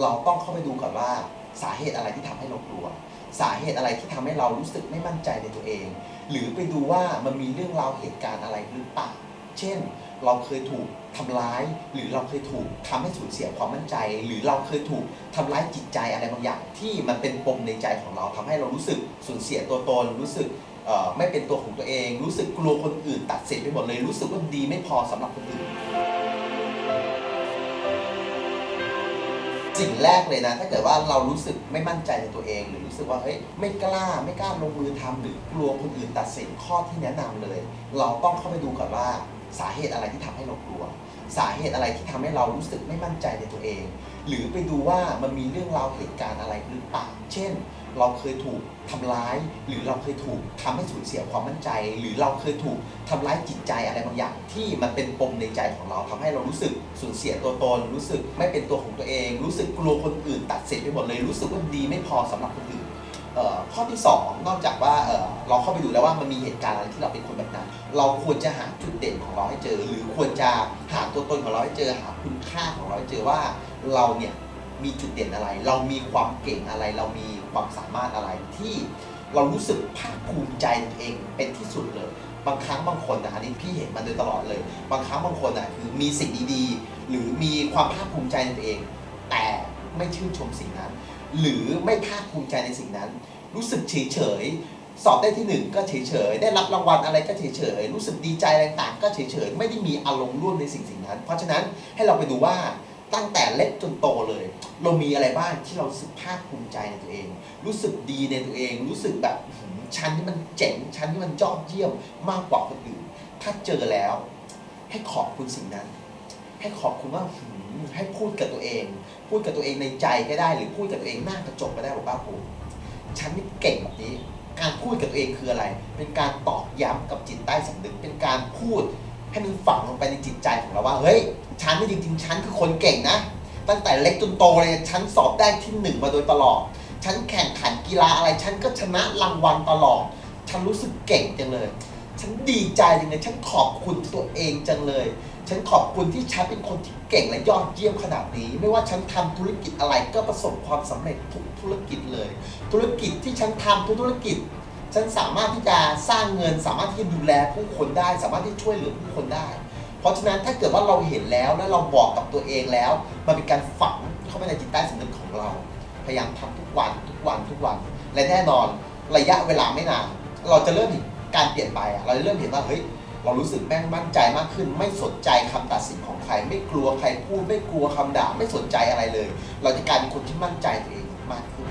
เราต้องเข้าไปดูก่อนว่าสาเหตุอะไรที่ทำให้เรากลัว สาเหตุอะไรที่ทำให้เรารู้สึกไม่มั่นใจในตัวเอง หรือไปดูว่ามันมีเรื่องราวเหตุการณ์อะไรหรือเปล่าเช่น เราเคยถูกทำร้าย หรือเราเคยถูกทำให้สูญเสียความมั่นใจ หรือเราเคยถูกทำร้ายจิตใจอะไรบางอย่าง ที่มันเป็นปมในใจของเราทำให้เรารู้สึกสูญเสียตัวตนรู้สึกไม่เป็นตัวของตัวเอง รู้สึกกลัวคนอื่นตัดสินไปหมดเลย รู้สึกว่าดีไม่พอสำหรับคนอื่น สิ่งแรกเลยนะ ถ้าเกิดว่าเรารู้สึกไม่มั่นใจในตัวเอง หรือรู้สึกว่าเฮ้ยไม่กล้าไม่กล้าลงมือทำหรือกลัวคนอื่นตัดสินข้อที่แนะนำเลย เราต้องเข้าไปดูก่อนว่าสาเหตุอะไรที่ทำให้เรากลัว สาเหตุอะไรที่ทำให้เรารู้สึกไม่มั่นใจในตัวเอง หรือไปดูว่ามันมีเรื่องราวเหตุการณ์อะไรหรือเปล่าเช่น เราเคยถูกทำร้าย หรือเราเคยถูกทำให้สูญเสียความมั่นใจ หรือเราเคยถูกทำร้ายจิตใจอะไรบางอย่าง ที่มันเป็นปมในใจของเราทำให้เรารู้สึกสูญเสียตัวตน รู้สึกไม่เป็นตัวของตัวเอง รู้สึกกลัวคนอื่น ตัดสินไปหมดเลย รู้สึกว่าดีไม่พอสำหรับคนอื่นข้อที่ 2 นอกจากว่าเเราเข้าไปดูแล้วว่ามันมีเหตุการณ์อะไรที่เราเป็นคนแบบนั้น เราควรจะหาจุดเด่นของเราให้เจอ หรือควรจะหาตัวตนของเราให้เจอ หาคุณค่าของเราให้เจอว่าเราเนี่ยมีจุดเด่นอะไร เรามีความเก่งอะไร เรามี ความสามารถอะไรที่เรารู้สึกภาคภูมิใจในตัวเองเป็นที่สุดเลย บางครั้งบางคนนะอันนี้พี่เห็นมาโดยตลอดเลย บางครั้งบางคนอะคือมีสิ่งดีๆ หรือมีความภาคภูมิใจในตัวเอง แต่ไม่ชื่นชมสิ่งนั้น หรือไม่ภาคภูมิใจในสิ่งนั้น รู้สึกเฉยเฉยๆสอบได้ที่หนึ่งก็เฉยเฉยๆได้รับรางวัลอะไรก็เฉยเฉยๆรู้สึกดีใจอะไรต่างก็เฉยเฉยๆไม่ได้มีอารมณ์ร่วมในสิ่งสิ่งนั้น เพราะฉะนั้นให้เราไปดูว่า ตั้งแต่เล็กจนโตเลย เรามีอะไรบ้างที่เรารู้สึกภาคภูมิใจในตัวเอง รู้สึกดีในตัวเอง รู้สึกแบบอื้นนี่มันเจ๋งฉันนี่มันยอดเยี่ยมมากกว่าคนอื่น ถ้าเจอแล้ว ให้ขอบคุณสิ่งนั้น ให้ขอบคุณว่าหือให้พูดกับตัวเอง พูดกับตัวเองในใจก็ได้ หรือพูดกับตัวเองหน้ากระจกก็ได้บอกว่าผมฉันนี่เก่งแบบนี้ การพูดกับตัวเองคืออะไร เป็นการตอกย้ำกับจิตใต้สำนึกเป็นการพูด ให้มันฝังลงไปในจิตใจของเราว่า เฮ้ย ฉันนี่จริง ๆ ฉันคือคนเก่งนะ ตั้งแต่เล็กจนโตเลย ฉันสอบได้ที่หนึ่งมาโดยตลอด ฉันแข่งขันกีฬาอะไร ฉันก็ชนะรางวัลตลอด ฉันรู้สึกเก่งจังเลย ฉันดีใจจังเลย ฉันขอบคุณตัวเองจังเลย ฉันขอบคุณที่ฉันเป็นคนที่เก่งและยอดเยี่ยมขนาดนี้ ไม่ว่าฉันทำธุรกิจอะไรก็ประสบความสำเร็จทุกธุรกิจเลย ธุรกิจที่ฉันทำทุกธุรกิจ ฉันสามารถที่จะสร้างเงิน สามารถที่จะดูแลผู้คนได้ สามารถที่ช่วยเหลือผู้คนได้ เพราะฉะนั้นถ้าเกิดว่าเราเห็นแล้วและเราบอกกับตัวเองแล้ว มันเป็นการฝังเข้าไปในจิตใต้สำนึกของเรา พยายามทำทุกวันทุกวันทุกวัน และแน่นอนระยะเวลาไม่นาน เราจะเริ่มเห็นการเปลี่ยนไปเราจะเริ่มเห็นว่าเฮ้ยเรารู้สึกแม่งมั่นใจมากขึ้น ไม่สนใจคำตัดสินของใคร ไม่กลัวใครพูด ไม่กลัวคำด่า ไม่สนใจอะไรเลย เราจะกลายเป็นคนที่มั่นใจตัวเองมากขึ้น